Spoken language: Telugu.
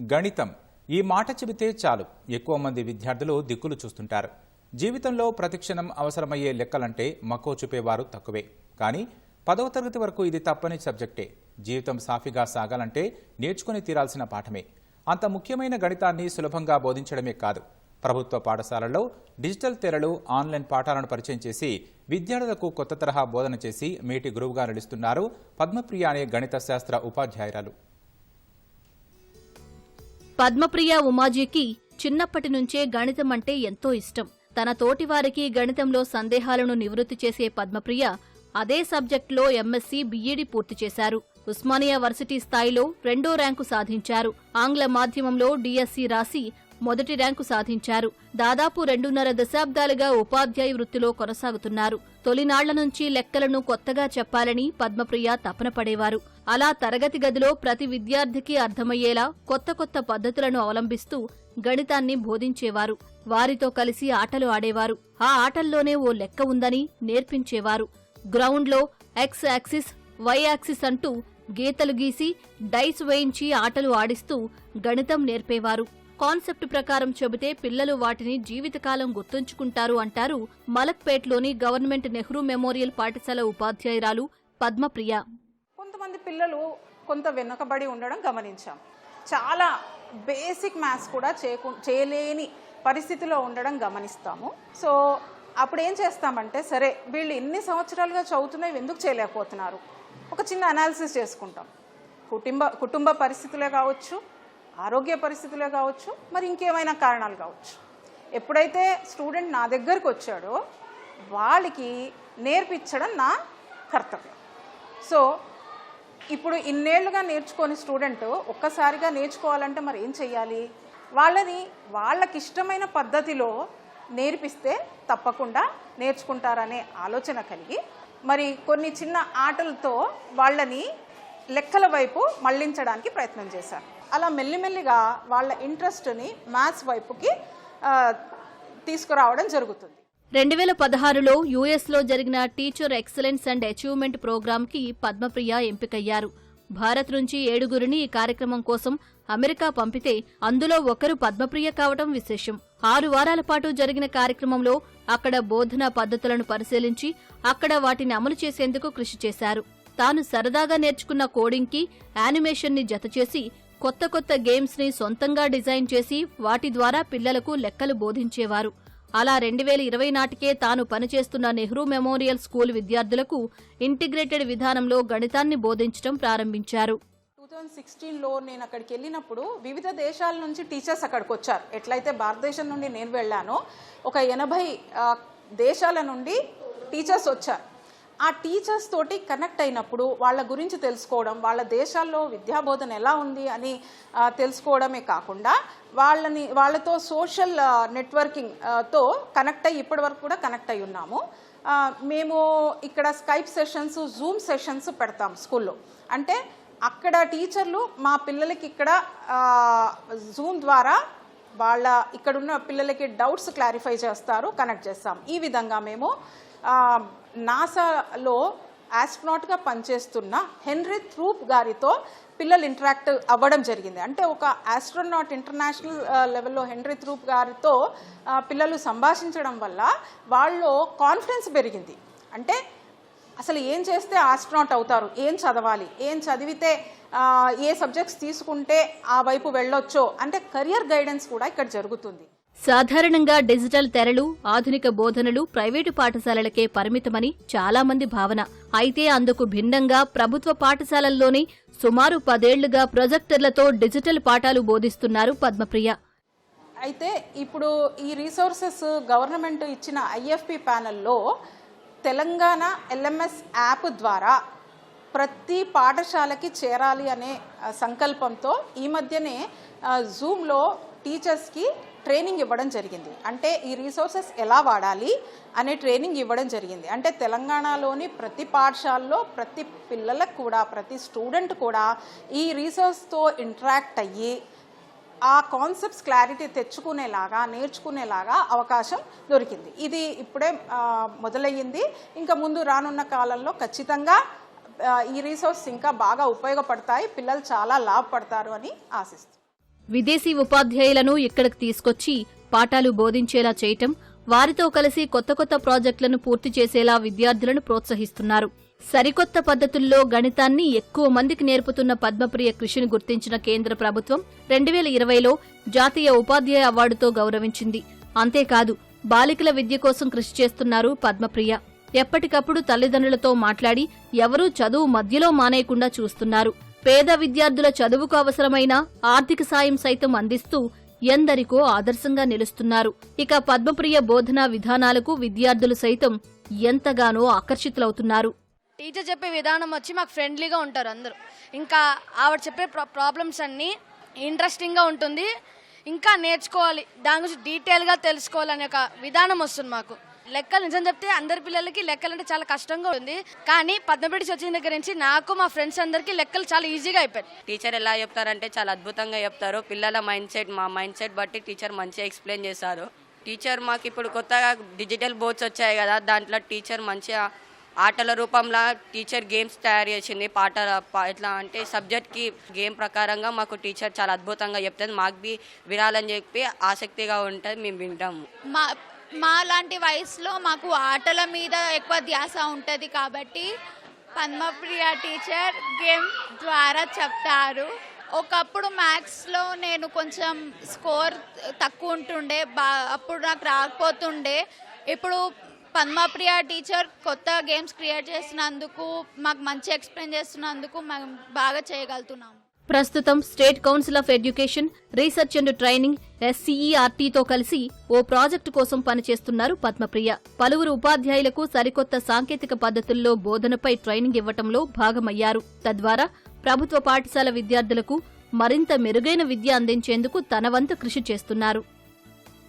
గణితం. ఈ మాట చెబితే చాలు. ఎక్కువ మంది విద్యార్థులు దిక్కులు చూస్తుంటారు. జీవితంలో ప్రతిక్షణం అవసరమయ్యే లెక్కలంటే మక్కువ చూపేవారు తక్కువే. కానీ పదవ తరగతి వరకు ఇది తప్పని సబ్జెక్టే. జీవితం సాఫీగా సాగాలంటే నేర్చుకుని తీరాల్సిన పాఠమే. అంత ముఖ్యమైన గణితాన్ని సులభంగా బోధించడమే కాదు. ప్రభుత్వ పాఠశాలల్లో డిజిటల్ తెరలు ఆన్లైన్ పాఠాలను పరిచయం చేసి విద్యార్థులకు కొత్త తరహా బోధన చేసి మేటి గురువుగా నిలుస్తున్నారు పద్మప్రియ అనే గణిత శాస్త్ర ఉపాధ్యాయురాలు. పద్మప్రియ ఉమాజీకి చిన్నప్పటి నుంచే గణితం అంటే ఎంతో ఇష్టం. తన తోటివారికి గణితంలో సందేహాలను నివృత్తి చేసే పద్మప్రియ అదే సబ్జెక్టులో ఎంఎస్సీ బీఈడీ పూర్తి చేశారు. ఉస్మానియా వర్సిటీ స్థాయిలో రెండో ర్యాంకు సాధించారు. ఆంగ్ల మాధ్యమంలో డిఎస్సీ రాసి మొదటి ర్యాంకు సాధించారు. దాదాపు రెండున్నర దశాబ్దాలుగా ఉపాధ్యాయ వృత్తిలో కొనసాగుతున్నారు. తొలినాళ్ళ నుంచి లెక్కలను కొత్తగా చెప్పాలని పద్మప్రియ తపన పడేవారు. అలా తరగతి గదిలో ప్రతి విద్యార్థికి అర్థమయ్యేలా కొత్త కొత్త పద్ధతులను అవలంబిస్తూ గణితాన్ని బోధించేవారు. వారితో కలిసి ఆటలు ఆడేవారు. ఆ ఆటల్లోనే ఓ లెక్క ఉందని నేర్పించేవారు. గ్రౌండ్లో ఎక్స్ యాక్సిస్ వై యాక్సిస్ అంటూ గీతలు గీసి డైస్ వేయించి ఆటలు ఆడిస్తూ గణితం నేర్పేవారు. కాన్సెప్ట్ ప్రకారం చెబితే పిల్లలు వాటిని జీవితకాలం గుర్తుంచుకుంటారు అంటారు మలక్పేట్లోని గవర్నమెంట్ నెహ్రూ మెమోరియల్ పాఠశాల ఉపాధ్యాయురాలు పద్మప్రియ. కొంతమంది పిల్లలు కొంత వెనుకబడి ఉండడం గమనించాం. చాలా బేసిక్ మ్యాథ్స్ కూడా చేయకు చేయలేని పరిస్థితిలో ఉండడం గమనిస్తాము. సో అప్పుడు ఏం చేస్తామంటే సరే వీళ్ళు ఎన్ని సంవత్సరాలుగా చదువుతున్నాయి ఎందుకు చేయలేకపోతున్నారు? ఒక చిన్న అనాలిసిస్ చేసుకుంటాం. కుటుంబ కుటుంబ పరిస్థితులే కావచ్చు ఆరోగ్య పరిస్థితులే కావచ్చు మరి ఇంకేమైనా కారణాలు కావచ్చు. ఎప్పుడైతే స్టూడెంట్ నా దగ్గరకు వచ్చాడో వాళ్ళకి నేర్పించడం నా కర్తవ్యం. సో ఇప్పుడు ఇన్నేళ్ళుగా నేర్చుకొని స్టూడెంట్ ఒక్కసారిగా నేర్చుకోవాలంటే మరి ఏం చెయ్యాలి? వాళ్ళని వాళ్ళకి ఇష్టమైన పద్ధతిలో నేర్పిస్తే తప్పకుండా నేర్చుకుంటారనే ఆలోచన కలిగి మరి కొన్ని చిన్న ఆటలతో వాళ్ళని లెక్కల వైపు మళ్ళించడానికి ప్రయత్నం చేశారు. అలా మెల్లిమెల్లిగా వాళ్ళ ఇంట్రెస్ట్ని మ్యాథ్స్ వైపుకి తీసుకురావడం జరుగుతుంది. రెండు వేల పదహారులో యుఎస్లో జరిగిన టీచర్ ఎక్సలెన్స్ అండ్ అచీవ్మెంట్ ప్రోగ్రాంకి పద్మప్రియ ఎంపికయ్యారు. భారత్ నుంచి ఏడుగురిని ఈ కార్యక్రమం కోసం అమెరికా పంపితే అందులో ఒకరు పద్మప్రియ కావటం విశేషం. ఆరు వారాల పాటు జరిగిన కార్యక్రమంలో అక్కడ బోధనా పద్ధతులను పరిశీలించి అక్కడ వాటిని అమలు చేసేందుకు కృషి చేశారు. తాను సరదాగా నేర్చుకున్న కోడింగ్కి యానిమేషన్ని జతచేసి కొత్త కొత్త గేమ్స్ని సొంతంగా డిజైన్ చేసి వాటి ద్వారా పిల్లలకు లెక్కలు బోధించేవారు. అలా రెండు వేల ఇరవై నాటికే తాను పనిచేస్తున్న నెహ్రూ మెమోరియల్ స్కూల్ విద్యార్థులకు ఇంటిగ్రేటెడ్ విధానంలో గణితాన్ని బోధించడం ప్రారంభించారు. టూ థౌజండ్ సిక్స్టీన్లో నేను అక్కడికి వెళ్ళినప్పుడు వివిధ దేశాల నుంచి టీచర్స్ అక్కడికి వచ్చారు. ఎట్లయితే భారతదేశం నుండి నేను వెళ్ళానో ఒక ఎనభై దేశాల నుండి టీచర్స్ వచ్చారు. ఆ టీచర్స్ తోటి కనెక్ట్ అయినప్పుడు వాళ్ళ గురించి తెలుసుకోవడం వాళ్ళ దేశాల్లో విద్యాబోధన ఎలా ఉంది అని తెలుసుకోవడమే కాకుండా వాళ్ళని వాళ్ళతో సోషల్ నెట్వర్కింగ్తో కనెక్ట్ అయ్యి ఇప్పటి వరకు కూడా కనెక్ట్ అయి ఉన్నాము. మేము ఇక్కడ స్కైప్ సెషన్స్ జూమ్ సెషన్స్ పెడతాం స్కూల్లో. అంటే అక్కడ టీచర్లు మా పిల్లలకి ఇక్కడ జూమ్ ద్వారా వాళ్ళ ఇక్కడున్న పిల్లలకి డౌట్స్ క్లారిఫై చేస్తారు కనెక్ట్ చేస్తాం. ఈ విధంగా మేము నాసాలో ఆస్ట్రోనాట్గా పనిచేస్తున్న హెన్రీ థ్రూప్ గారితో పిల్లలు ఇంటరాక్ట్ అవ్వడం జరిగింది. అంటే ఒక ఆస్ట్రోనాట్ ఇంటర్నేషనల్ లెవెల్లో హెన్రీ థ్రూప్ గారితో పిల్లలు సంభాషించడం వల్ల వాళ్ళు కాన్ఫిడెన్స్ పెరిగింది. అంటే అసలు ఏం చేస్తే ఆస్ట్రోనాట్ అవుతారు? ఏం చదవాలి? ఏం చదివితే ఏ సబ్జెక్ట్స్ తీసుకుంటే ఆ వైపు వెళ్ళొచ్చో? అంటే కెరియర్ గైడెన్స్ కూడా ఇక్కడ జరుగుతుంది. సాధారణంగా డిజిటల్ తెరలు ఆధునిక బోధనలు ప్రైవేటు పాఠశాలలకే పరిమితమని చాలామంది భావన. అయితే అందుకు భిన్నంగా ప్రభుత్వ పాఠశాలల్లోనే సుమారు పదేళ్ళుగా ప్రొజెక్టర్లతో డిజిటల్ పాఠాలు బోధిస్తున్నారు పద్మప్రియ. అయితే ఇప్పుడు ఈ రీసోర్సెస్ గవర్నమెంట్ ఇచ్చిన ఐఎఫ్పి ప్యానెల్లో తెలంగాణ ఎల్ఎంఎస్ యాప్ ద్వారా ప్రతి పాఠశాలకి చేరాలి అనే సంకల్పంతో ఈ మధ్యనే జూమ్లో టీచర్స్కి ట్రైనింగ్ ఇవ్వడం జరిగింది. అంటే ఈ రీసోర్సెస్ ఎలా వాడాలి అనే ట్రైనింగ్ ఇవ్వడం జరిగింది. అంటే తెలంగాణలోని ప్రతి పాఠశాలలో ప్రతి పిల్లలకు కూడా ప్రతి స్టూడెంట్ కూడా ఈ రీసోర్స్తో ఇంటరాక్ట్ అయ్యి ఆ కాన్సెప్ట్స్ క్లారిటీ తెచ్చుకునేలాగా నేర్చుకునేలాగా అవకాశం దొరికింది. ఇది ఇప్పుడే మొదలయ్యింది. ఇంకా ముందు రానున్న కాలంలో ఖచ్చితంగా ఈ రీసోర్స్ ఇంకా బాగా ఉపయోగపడతాయి. పిల్లలు చాలా లాభపడతారు అని ఆశిస్తుంది విదేశీ ఉపాధ్యాయులను ఇక్కడికి తీసుకొచ్చి పాఠాలు బోధించేలా చేయటం వారితో కలిసి కొత్త కొత్త ప్రాజెక్టులను పూర్తి చేసేలా విద్యార్థులను ప్రోత్సహిస్తున్నారు. సరికొత్త పద్ధతుల్లో గణితాన్ని ఎక్కువ మందికి నేర్పుతున్న పద్మప్రియ కృషిని గుర్తించిన కేంద్ర ప్రభుత్వం రెండు వేల ఇరవైలో జాతీయ ఉపాధ్యాయ అవార్డుతో గౌరవించింది. అంతేకాదు బాలికల విద్య కోసం కృషి చేస్తున్నారు పద్మప్రియ. ఎప్పటికప్పుడు తల్లిదండ్రులతో మాట్లాడి ఎవరూ చదువు మధ్యలో మానేయకుండా చూస్తున్నారు. పేద విద్యార్థుల చదువుకు అవసరమైన ఆర్థిక సాయం సైతం అందిస్తూ ఎందరికో ఆదర్శంగా నిలుస్తున్నారు. ఇక పద్మప్రియ బోధనా విధానాలకు విద్యార్థులు సైతం ఎంతగానో ఆకర్షితులవుతున్నారు. టీచర్ చెప్పే విధానం వచ్చి మాకు ఫ్రెండ్లీగా ఉంటారు అందరూ. ఇంకా ఆవిడ చెప్పే ప్రా ప్రాబ్లమ్స్ అన్నీ ఇంట్రెస్టింగ్గా ఉంటుంది. ఇంకా నేర్చుకోవాలి. దాని గురించి డీటెయిల్గా తెలుసుకోవాలనే ఒక విధానం వస్తుంది మాకు. లెక్కలు నిజం చెప్తే అందరి పిల్లలకి లెక్కలు అంటే చాలా కష్టంగా ఉంది. కానీ పద్మపేటి వచ్చిన దగ్గర నుంచి నాకు మా ఫ్రెండ్స్ అందరికీ లెక్కలు చాలా ఈజీగా అయిపోయాయి. టీచర్ ఎలా చెప్తారంటే చాలా అద్భుతంగా చెప్తారు. పిల్లల మైండ్ సెట్ మా మైండ్ సెట్ బట్టి టీచర్ మంచిగా ఎక్స్ప్లెయిన్ చేస్తారు. టీచర్ మాకు ఇప్పుడు కొత్తగా డిజిటల్ బోర్డ్స్ వచ్చాయి కదా దాంట్లో టీచర్ మంచిగా ఆటల రూపంలో టీచర్ గేమ్స్ తయారు చేసింది. పాట ఎట్లా అంటే సబ్జెక్ట్కి గేమ్ ప్రకారంగా మాకు టీచర్ చాలా అద్భుతంగా చెప్తుంది మాకు బి వినాలని చెప్పి ఆసక్తిగా ఉంటుంది మేము వింటాము. మా మా లాంటి వయసులో మాకు ఆటల మీద ఎక్కువ ధ్యాస ఉంటుంది కాబట్టి పద్మప్రియ టీచర్ గేమ్ ద్వారా చెప్తారు. ఒకప్పుడు మ్యాథ్స్లో నేను కొంచెం స్కోర్ తక్కువ ఉంటుండే బా అప్పుడు నాకు రాకపోతుండే. ఇప్పుడు పద్మప్రియ టీచర్ కొత్త గేమ్స్ క్రియేట్ చేసినందుకు మాకు మంచి ఎక్స్ప్లెయిన్ చేస్తున్నందుకు మేము బాగా చేయగలుగుతున్నాము ప్రస్తుతం state council of education research and training ఎస్సీఈఆర్టీతో కలిసి ఓ ప్రాజెక్టు కోసం పనిచేస్తున్నారు పద్మప్రియ. పలువురు ఉపాధ్యాయులకు సరికొత్త సాంకేతిక పద్ధతుల్లో బోధనపై ట్రైనింగ్ ఇవ్వటంలో భాగమయ్యారు. తద్వారా ప్రభుత్వ పాఠశాల విద్యార్థులకు మరింత మెరుగైన విద్య అందించేందుకు తన వంతు కృషి చేస్తున్నారు.